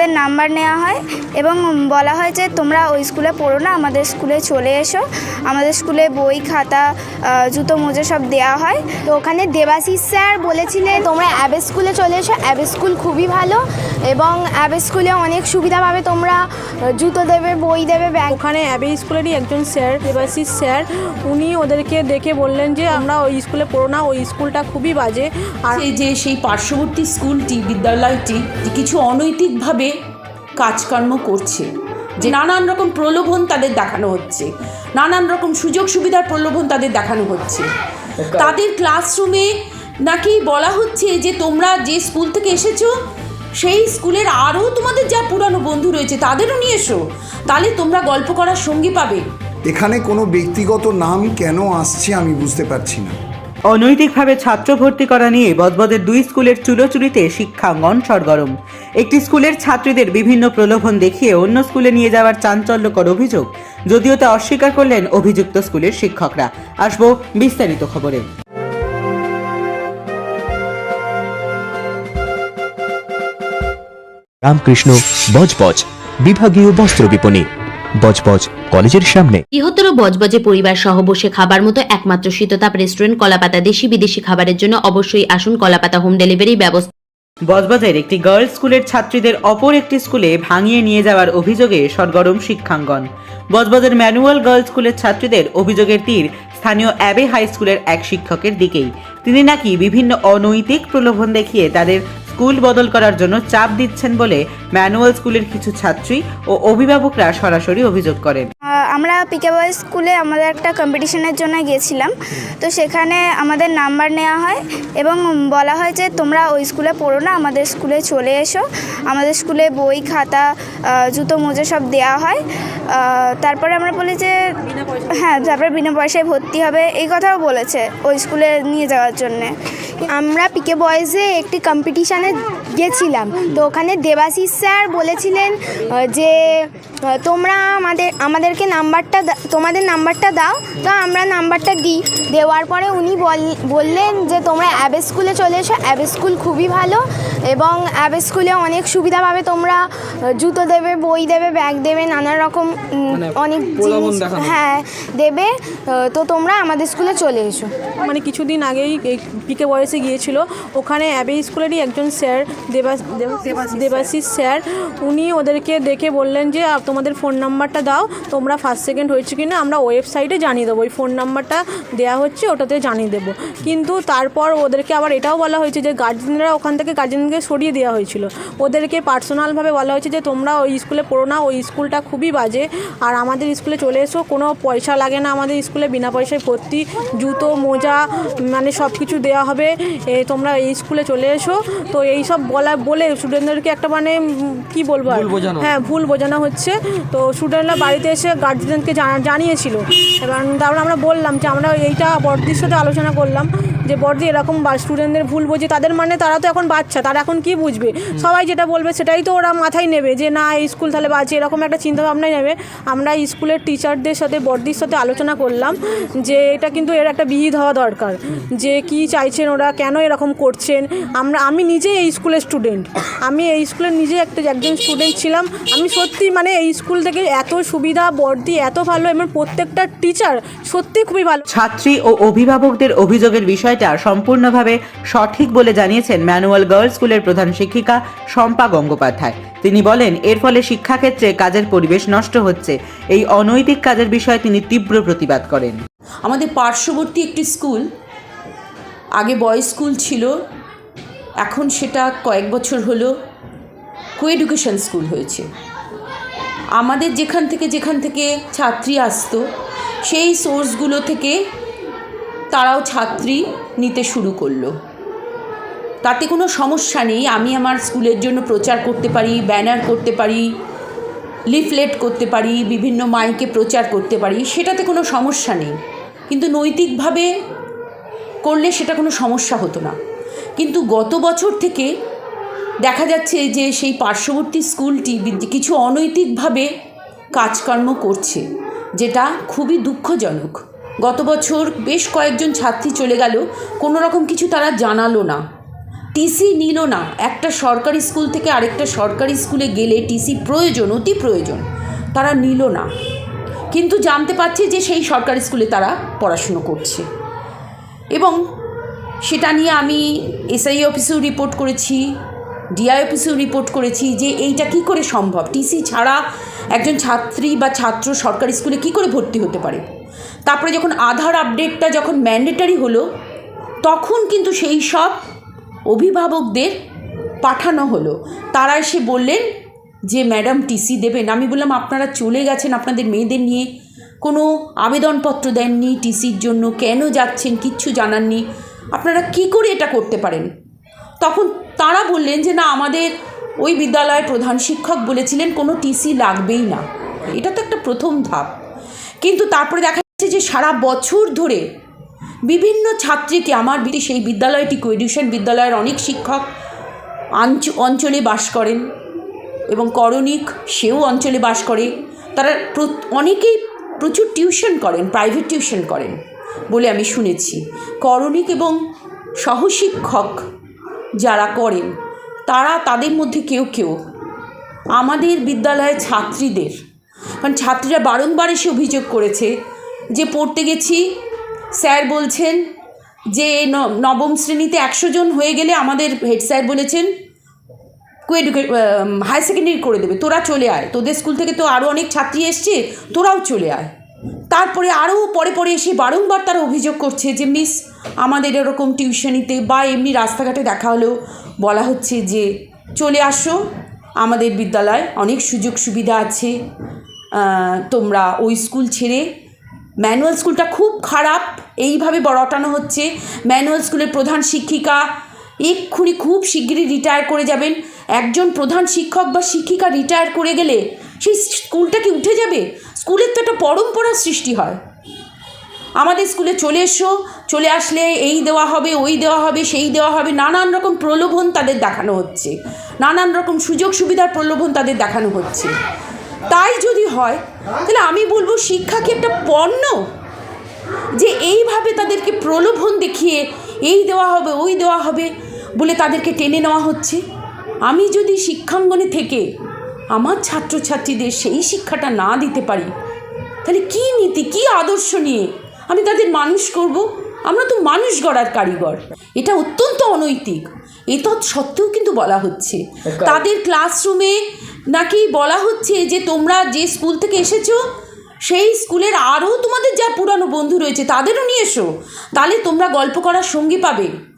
আমাদের নাম্বার নেওয়া হয় এবং বলা হয় যে তোমরা ওই স্কুলে পড়ো না আমাদের স্কুলে চলে এসো। আমাদের স্কুলে বই খাতা জুতো মোজা সব দেওয়া হয়। তো ওখানে দেবাশিস স্যার বলেছিলেন তোমরা অ্যাবে স্কুলে চলে এসো অ্যাবে স্কুল খুবই ভালো এবং অ্যাবে স্কুলে অনেক সুবিধা পাবে তোমরা। জুতো দেবে বই দেবে ব্যাগ ওখানে অ্যাবে স্কুলেরই একজন স্যার দেবাশিস স্যার। উনি ওদেরকে দেখে বললেন যে আমরা ওই স্কুলে পড়ো না ওই স্কুলটা খুবই বাজে। আর এই যে সেই পার্শ্ববর্তী স্কুলটি বিদ্যালয়টি কিছু অনৈতিকভাবে কাজকর্ম করছে। যে নানান রকম প্রলোভন তাদের দেখানো হচ্ছে। নানান রকম সুযোগ সুবিধার প্রলোভন তাদের দেখানো হচ্ছে। তাদের ক্লাসরুমে নাকি বলা হচ্ছে যে, তোমরা যে স্কুল থেকে এসেছ, সেই স্কুলের আরও তোমাদের যা পুরানো বন্ধু রয়েছে, তাদেরও নিয়ে এসো। তাহলে তোমরা গল্প করার সঙ্গী পাবে। এখানে কোনো ব্যক্তিগত নাম কেন আসছে আমি বুঝতে পারছি না। অনৈতিকভাবে ছাত্র ভর্তি করা নিয়ে বদবদের দুই স্কুলের চুলোচুরিতে শিক্ষাঙ্গন সরগরম। একটি স্কুলের ছাত্রীদের বিভিন্ন প্রলোভন দেখিয়ে অন্য স্কুলে নিয়ে যাওয়ার চাঞ্চল্যকর অভিযোগ, যদিও তা অস্বীকার করলেন অভিযুক্ত স্কুলের শিক্ষকরা। আসব বিস্তারিত খবরে। রামকৃষ্ণ বজবজ, বিভাগীয় বস্ত্র বিপণী। বজবজ কলেজের সামনে। বৃহত্তর বজবজে পরিবার সহ বসে খাবার মতো একমাত্র শীততাপ রেস্টুরেন্ট কলাপাতা দেশি বিদেশি খাবারের জন্য অবশ্যই আসুন কলাপাতা হোম ডেলিভারি ব্যবস্থা। বজবজের একটি গার্লস স্কুলের ছাত্রীদের অপর একটি স্কুলে ভাঙিয়ে নিয়ে যাওয়ার অভিযোগে সরগরম শিক্ষাঙ্গন। বজবজের ম্যানুয়াল গার্লস স্কুলের ছাত্রীদের অভিযোগের তীর স্থানীয় অ্যাবে হাই স্কুলের এক শিক্ষকের দিকেই। তিনি নাকি বিভিন্ন অনৈতিক প্রলোভন দেখিয়ে তাদের স্কুল বদল করার জন্য চাপ দিচ্ছেন বলে ম্যানুয়াল স্কুলের কিছু ছাত্রী ও অভিভাবকরা সরাসরি অভিযোগ করেন। আমরা পিকে বয়েজ স্কুলে আমাদের একটা কম্পিটিশনের জন্য গিয়েছিলাম। তো সেখানে আমাদের নাম্বার নেওয়া হয় এবং বলা হয় যে, তোমরা ওই স্কুলে পড়ো না, আমাদের স্কুলে চলে এসো। আমাদের স্কুলে বই, খাতা জুতো, মোজা সব দেওয়া হয়। তারপরে আমরা বলি যে হ্যাঁ তারপরে বিনা পয়সায় ভর্তি হবে। এই কথাও বলেছে ওই স্কুলে নিয়ে যাওয়ার জন্যে। আমরা পিকে বয়েজে একটি কম্পিটিশানে গেছিলাম। তো ওখানে দেবাশিস স্যার বলেছিলেন যে তোমরা আমাদের আমাদেরকে নাম্বারটা তোমাদের নাম্বারটা দাও তো আমরা নাম্বারটা দিই। দেওয়ার পরে উনি বল- বললেন যে তোমরা অ্যাবে স্কুলে চলে এসো। অ্যাবে স্কুল খুবই ভালো এবং অ্যাবে স্কুলে অনেক সুবিধা পাবে। তোমরা জুতো দেবে বই দেবে ব্যাগ দেবে নানা রকম অনেক জিনিস হ্যাঁ দেবে। তো তোমরা আমাদের স্কুলে চলে এসো। মানে কিছুদিন আগেই এই পিকে বয়সে গিয়েছিল। ওখানে অ্যাবে স্কুলেরই একজন স্যার দেবাস দেব- দেবাশিস স্যার। উনি ওদেরকে দেখে বললেন যে তোমাদের ফোন নাম্বারটা দাও তোমরা ফার্স্ট সেকেন্ড হয়েছে কি না আমরা ওয়েবসাইটে জানিয়ে দেবো। ওই ফোন নাম্বারটা দেওয়া হচ্ছে ওটাতে জানিয়ে দেবো। কিন্তু তারপর ওদেরকে আবার এটাও বলা হয়েছে যে গার্জেনরা ওখান থেকে গার্জেনকে সরিয়ে দেওয়া হয়েছিল। ওদেরকে পার্সোনালভাবে বলা হয়েছে যে তোমরা ওই স্কুলে পড়ো না ওই স্কুলটা খুবই বাজে। আর আমাদের স্কুলে চলে এসো কোনো পয়সা লাগে না আমাদের স্কুলে বিনা পয়সায় ভর্তি জুতো মোজা মানে সব কিছু দেওয়া হবে। তোমরা এই স্কুলে চলে এসো। তো এই সব বলা বলে স্টুডেন্টদেরকে একটা মানে কি বলব আর? হ্যাঁ ভুল বোঝানো হচ্ছে। তো স্টুডেন্টরা বাড়িতে এসে গার্জেনকে জানিয়েছিল। এবং তারপরে আমরা বললাম যে আমরা এইটা বড়দির সাথে আলোচনা করলাম। যে বড়দি এরকম স্টুডেন্টদের ভুল বোঝে তাদের মানে তারা তো এখন বাচ্চা তারা এখন কি বুঝবে? সবাই যেটা বলবে সেটাই তো ওরা মাথায় নেবে যে না এই স্কুল তাহলে বাজে এরকম একটা চিন্তা ভাবনাই নেবে। আমরা স্কুলের টিচারদের সাথে বড়দির সাথে আলোচনা করলাম যে এটা কিন্তু এর একটা বিহিত হওয়া দরকার। যে কি চাইছেন ওরা কেন এরকম করছেন? আমরা আমি নিজে এই স্কুলের স্টুডেন্ট আমি এই স্কুলের নিজে একটা একজন স্টুডেন্ট ছিলাম। আমি সত্যি মানে এই স্কুল থেকে এত সুবিধা বর্দি এত ভালো এবং প্রত্যেকটা টিচার সত্যি খুবই ভালো। ছাত্রী ও অভিভাবকদের অভিযোগের বিষয়টা সম্পূর্ণভাবে সঠিক বলে জানিয়েছেন ম্যানুয়াল গার্লস স্কুলের প্রধান শিক্ষিকা শম্পা গঙ্গোপাধ্যায়। তিনি বলেন, এর ফলে শিক্ষাক্ষেত্রে কাজের পরিবেশ নষ্ট হচ্ছে। এই অনৈতিক কাজের বিষয়ে তিনি তীব্র প্রতিবাদ করেন। আমাদের পার্শ্ববর্তী একটি স্কুল, আগে বয়েজ স্কুল ছিল, এখন সেটা কয়েক বছর হলো কো এডুকেশন স্কুল হয়েছে। আমাদের যেখান থেকে যেখান থেকে ছাত্রী আসতো, সেই সোর্সগুলো থেকে তারাও ছাত্রী নিতে শুরু করল। তাতে কোনো সমস্যা নেই। আমি আমার স্কুলের জন্য প্রচার করতে পারি, ব্যানার করতে পারি, লিফলেট করতে পারি, বিভিন্ন মাইকে প্রচার করতে পারি, সেটাতে কোনো সমস্যা নেই। কিন্তু নৈতিকভাবে করলে সেটা কোনো সমস্যা হতো না। কিন্তু গত বছর থেকে দেখা যাচ্ছে যে সেই পার্শ্ববর্তী স্কুলটি কিছু অনৈতিকভাবে কাজকর্ম করছে, যেটা খুবই দুঃখজনক। গত বছর বেশ কয়েকজন ছাত্রী চলে গেল, কোনো রকম কিছু তারা জানালো না। টিসি নিল না। একটা সরকারি স্কুল থেকে আরেকটা সরকারি স্কুলে গেলে টিসি প্রয়োজন, অতি প্রয়োজন। তারা নিল না। কিন্তু জানতে পারছে যে সেই সরকারি স্কুলে তারা পড়াশুনো করছে। এবং সেটা নিয়ে আমি এসআই অফিসেও রিপোর্ট করেছি, ডিআই অফিসেও রিপোর্ট করেছি যে এইটা কি করে সম্ভব? টিসি ছাড়া একজন ছাত্রী বা ছাত্র সরকারি স্কুলে কি করে ভর্তি হতে পারে? তারপরে যখন আধার আপডেটটা যখন ম্যান্ডেটারি হলো, তখন কিন্তু সেই সব অভিভাবকদের পাঠানো হলো। তারা এসে বললেন যে, ম্যাডাম টিসি দেবেন। আমি বললাম, আপনারা চলে গেছেন, আপনাদের মেয়েদের নিয়ে। কোনো আবেদনপত্র দেননি টিসির জন্য, কেন যাচ্ছেন, কিচ্ছু জানাননি আপনারা কি করে এটা করতে পারেন? তখন তারা বললেন যে, না, আমাদের ওই বিদ্যালয়ের প্রধান শিক্ষক বলেছিলেন, কোনো টিসি লাগবেই না। এটা তো একটা প্রথম ধাপ। কিন্তু তারপরে দেখা যে সারা বছর ধরে বিভিন্ন ছাত্রীকে আমার সেই বিদ্যালয়টি কোএডিউশন বিদ্যালয়ের অনেক শিক্ষক আঞ্চ- অঞ্চলে বাস করেন এবং করণিক সেও অঞ্চলে বাস করে। তারা অনেকেই প্রচুর টিউশন করেন, প্রাইভেট টিউশন করেন বলে আমি শুনেছি। করণিক এবং সহশিক্ষক যারা করেন, তারা তাদের মধ্যে কেউ কেউ। আমাদের বিদ্যালয়ের ছাত্রীদের, কারণ ছাত্রীরা বারংবার এসে অভিযোগ করেছে যে পড়তে গেছি, স্যার বলছেন যে নবম শ্রেণীতে একশো জন হয়ে গেলে আমাদের হেড স্যার বলেছেন কোয়েডুকে হায়ার সেকেন্ডারি করে দেবে, তোরা চলে আয়। তোদের স্কুল থেকে তো আরও অনেক ছাত্রী এসছে, তোরাও চলে আয়। তারপরে আরও পরে পরে এসে বারংবার তারা অভিযোগ করছে যে, মিস, আমাদের এরকম টিউশনিতে বা এমনি রাস্তাঘাটে দেখা হলেও বলা হচ্ছে যে, চলে আসো। আমাদের বিদ্যালয় অনেক সুযোগ সুবিধা আছে। তোমরা ওই স্কুল ছেড়ে ম্যানুয়াল স্কুলটা খুব খারাপ। এইভাবে বড়টানো হচ্ছে। ম্যানুয়াল স্কুলের প্রধান শিক্ষিকা এক্ষুনি খুব শিগগিরই রিটায়ার করে যাবেন। একজন প্রধান শিক্ষক বা শিক্ষিকা রিটায়ার করে গেলে সেই স্কুলটা কি উঠে যাবে? স্কুলের তো একটা পরম্পরার সৃষ্টি হয়। আমাদের স্কুলে চলে এসো, চলে আসলে এই দেওয়া হবে, ওই দেওয়া হবে, সেই দেওয়া হবে, নানান রকম প্রলোভন তাদের দেখানো হচ্ছে। নানান রকম সুযোগ সুবিধার প্রলোভন তাদের দেখানো হচ্ছে। তাই যদি হয়, তাহলে আমি বলব শিক্ষা কি একটা পণ্য? যে এইভাবে তাদেরকে প্রলোভন দেখিয়ে এই দেওয়া হবে, ওই দেওয়া হবে বলে তাদেরকে টেনে নেওয়া হচ্ছে। আমি যদি শিক্ষাঙ্গনে থেকে আমার ছাত্রছাত্রীদের সেই শিক্ষাটা না দিতে পারি, তাহলে কী নীতি, কী আদর্শ নিয়ে আমি তাদের মানুষ করব? আমরা তো মানুষ গড়ার কারিগর। এটা অত্যন্ত অনৈতিক। এ তৎ সত্ত্বেও কিন্তু বলা হচ্ছে। তাদের ক্লাসরুমে নাকি বলা হচ্ছে যে তোমরা যে স্কুল থেকে এসেছ সেই স্কুলের আরও তোমাদের যা পুরানো বন্ধু রয়েছে তাদেরও নিয়ে এসো। তাহলে তোমরা গল্প করার সঙ্গী পাবে।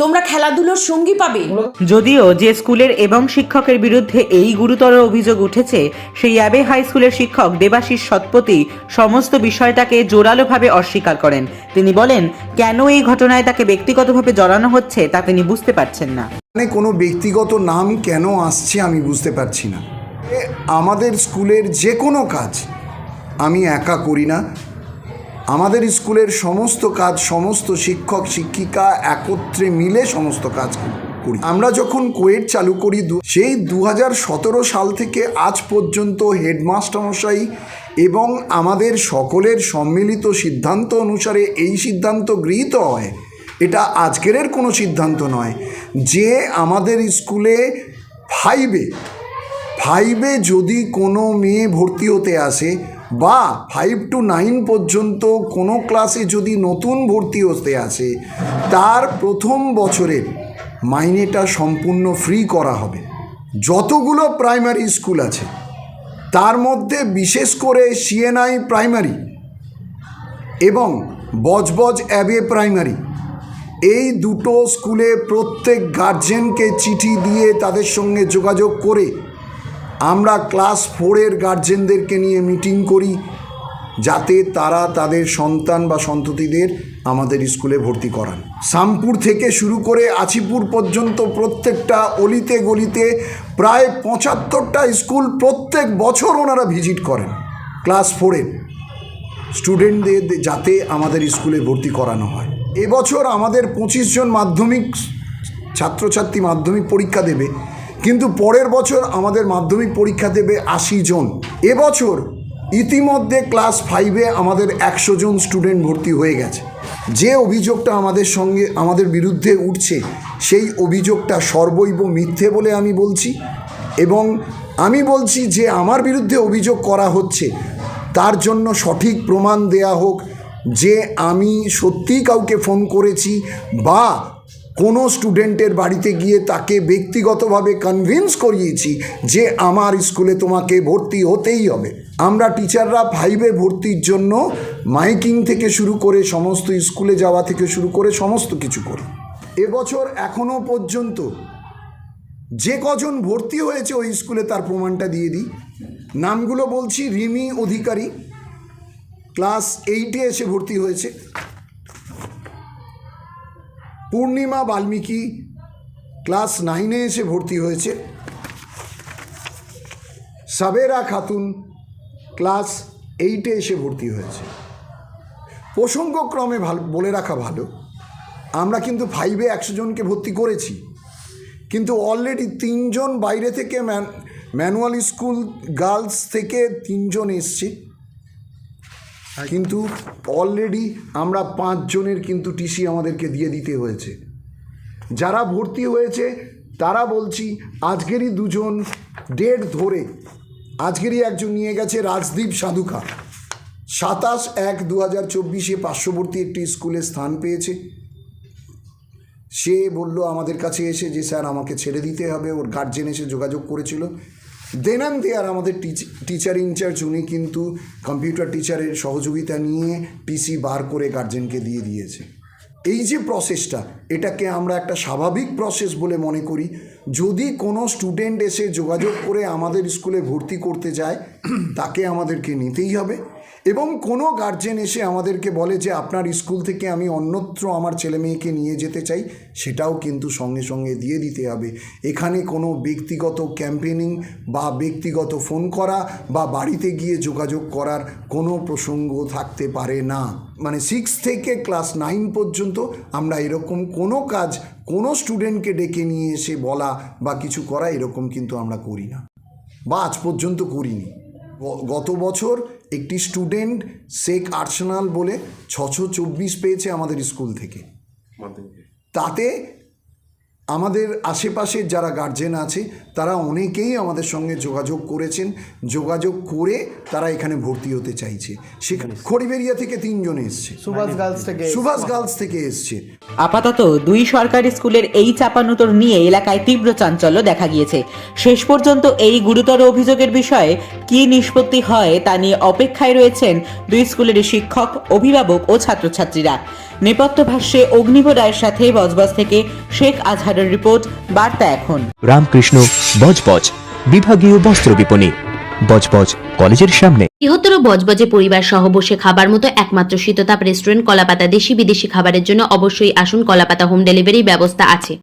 তোমরা খেলাধুলোর সঙ্গী পাবে। যদিও যে স্কুলের এবং শিক্ষকের বিরুদ্ধে এই গুরুতর অভিযোগ উঠেছে সেই অ্যাবে হাই স্কুলের শিক্ষক দেবাশিস সৎপতি সমস্ত বিষয়টাকে জোরালোভাবে অস্বীকার করেন। তিনি বলেন কেন এই ঘটনায় তাকে ব্যক্তিগতভাবে জড়ানো হচ্ছে তা তিনি বুঝতে পারছেন না। মানে কোনো ব্যক্তিগত নাম কেন আসছে আমি বুঝতে পারছি না। আমাদের স্কুলের যে কোনো কাজ আমি একা করি না আমাদের স্কুলের সমস্ত কাজ সমস্ত শিক্ষক, শিক্ষিকা একত্রে মিলে সমস্ত কাজ করি। আমরা যখন কোয়েট চালু করি সেই দু সাল থেকে আজ পর্যন্ত হেডমাস্টার মশাই এবং আমাদের সকলের সম্মিলিত সিদ্ধান্ত অনুসারে এই সিদ্ধান্ত গৃহীত হয়। এটা আজকের কোনো সিদ্ধান্ত নয়। যে আমাদের স্কুলে ফাইভে ফাইভে যদি কোনো মেয়ে ভর্তি হতে আসে বা ফাইভ টু নাইন পর্যন্ত কোনো ক্লাসে যদি নতুন ভর্তি হতে আসে, তার প্রথম বছরের মাইনেটা সম্পূর্ণ ফ্রি করা হবে। যতগুলো প্রাইমারি স্কুল আছে, তার মধ্যে বিশেষ করে সিএনআই প্রাইমারি এবং বজবজ অ্যাবে প্রাইমারি এই দুটো স্কুলে প্রত্যেক গার্জেনকে চিঠি দিয়ে তাদের সঙ্গে যোগাযোগ করে আমরা ক্লাস ফোরের গার্জেনদেরকে নিয়ে মিটিং করি, যাতে তারা তাদের সন্তান বা সন্ততিদের আমাদের স্কুলে ভর্তি করান। শামপুর থেকে শুরু করে আছিপুর পর্যন্ত প্রত্যেকটা অলিতে গলিতে প্রায় পঁচাত্তরটা স্কুল প্রত্যেক বছর ওনারা ভিজিট করেন ক্লাস ফোরের। স্টুডেন্টদের যাতে আমাদের স্কুলে ভর্তি করানো হয়। এবছর আমাদের পঁচিশ জন মাধ্যমিক, ছাত্রছাত্রী মাধ্যমিক পরীক্ষা দেবে। কিন্তু পরের বছর আমাদের মাধ্যমিক পরীক্ষা দেবে আশি জন। এবছর ইতিমধ্যে ক্লাস ফাইভে আমাদের একশো জন স্টুডেন্ট ভর্তি হয়ে গেছে। যে অভিযোগটা আমাদের সঙ্গে, আমাদের বিরুদ্ধে উঠছে, সেই অভিযোগটা সর্বৈব মিথ্যে বলে আমি বলছি এবং আমি বলছি যে আমার বিরুদ্ধে অভিযোগ করা হচ্ছে, তার জন্য সঠিক প্রমাণ দেয়া হোক যে আমি সত্যিই কাউকে ফোন করেছি বা কোনো স্টুডেন্টের বাড়িতে গিয়ে তাকে ব্যক্তিগতভাবে কনভিন্স করিয়েছি যে আমার স্কুলে তোমাকে ভর্তি হতেই হবে। আমরা টিচাররা ফাইভে ভর্তির জন্য মাইকিং থেকে শুরু করে সমস্ত স্কুলে যাওয়া থেকে শুরু করে সমস্ত কিছু করি। এবছর এখনও পর্যন্ত যে কজন ভর্তি হয়েছে ওই স্কুলে তার প্রমাণটা দিয়ে দিই। নামগুলো বলছি, রিমি অধিকারী, ক্লাস এইটে এসে ভর্তি হয়েছে। পূর্ণিমা বাল্মীকি ক্লাস নাইনে এসে ভর্তি হয়েছে। সাবেরা খাতুন ক্লাস এইটে এসে ভর্তি হয়েছে। প্রসঙ্গক্রমে ভালো, বলে রাখা ভালো, আমরা কিন্তু ফাইভে একশো জনকে ভর্তি করেছি, কিন্তু অলরেডি তিনজন বাইরে থেকে ম্যান, ম্যানুয়াল স্কুল গার্লস থেকে তিনজন এসছে। কিন্তু অলরেডি আমরা পাঁচজনের কিন্তু টিসি আমাদেরকে দিয়ে দিতে হয়েছে। যারা ভর্তি হয়েছে, তারা বলছি, আজকেরই দুজন ডেট ধরে, আজকেরই একজন নিয়ে গেছে রাজদীপ সাধুকা। সাতাশ এক দু হাজার চব্বিশে পার্শ্ববর্তী একটি স্কুলে স্থান পেয়েছে। সে বলল, আমাদের কাছে এসে যে স্যার আমাকে ছেড়ে দিতে হবে। ওর গার্জেন এসে যোগাযোগ করেছিল। দেনান দেয়ার আমাদের টিচার ইনচার্জ উনি কিন্তু কম্পিউটার টিচারের সহযোগিতা নিয়ে টিসি বার করে গার্জেনকে দিয়ে দিয়েছে। এই যে প্রসেসটা এটাকে আমরা একটা স্বাভাবিক প্রসেস বলে মনে করি। যদি কোনো স্টুডেন্ট এসে যোগাযোগ করে আমাদের স্কুলে ভর্তি করতে যায়, তাকে আমাদেরকে নিতেই হবে। এবং কোনো গার্জেন এসে আমাদেরকে বলে যে, আপনার স্কুল থেকে আমি অন্যত্র আমার ছেলে মেয়েকে নিয়ে যেতে চাই সেটাও কিন্তু সঙ্গে সঙ্গে দিয়ে দিতে হবে। এখানে কোনো ব্যক্তিগত ক্যাম্পেনিং বা ব্যক্তিগত ফোন করা বা বাড়িতে গিয়ে যোগাযোগ করার কোনো প্রসঙ্গ থাকতে পারে না। মানে সিক্স থেকে ক্লাস নাইন পর্যন্ত আমরা এরকম কোনো কাজ কোনো স্টুডেন্টকে ডেকে নিয়ে এসে বলা বা কিছু করা এরকম কিন্তু আমরা করি না। বা আজ পর্যন্ত করিনি। গত বছর একটি স্টুডেন্ট শেখ আর্সেনাল বলে ছশো চব্বিশ পেয়েছে আমাদের স্কুল থেকে। তাতে আমাদের আশেপাশের যারা গার্জেন আছে তারা অনেকেই আমাদের সঙ্গে যোগাযোগ করেছেন। যোগাযোগ করে তারা এখানে ভর্তি হতে চাইছে। সেখানে খড়িবেরিয়া থেকে তিনজন এসছে। সুভাষ গার্লস থেকে সুভাষ গার্লস থেকে এসছে। আপাতত দুই সরকারি স্কুলের এই চাপানুতর নিয়ে এলাকায় তীব্র চাঞ্চল্য দেখা গিয়েছে। শেষ পর্যন্ত এই গুরুতর অভিযোগের বিষয়ে কি নিষ্পত্তি হয় তা নিয়ে অপেক্ষায় রয়েছেন দুই স্কুলের শিক্ষক অভিভাবক ও ছাত্রছাত্রীরা। নেপথ্য ভাষ্যে অগ্নিব রায়ের সাথে বজবজ থেকে শেখ আজহারের রিপোর্ট বার্তা এখন। রামকৃষ্ণ বজবজ বিভাগীয় বস্ত্র বিপণী বজবজ কলেজের সামনে। বৃহত্তর বজবজে পরিবার সহ বসে খাবার মতো একমাত্র শীততাপ রেস্টুরেন্ট কলাপাতা দেশি বিদেশি খাবারের জন্য অবশ্যই আসুন কলাপাতা হোম ডেলিভারি ব্যবস্থা আছে।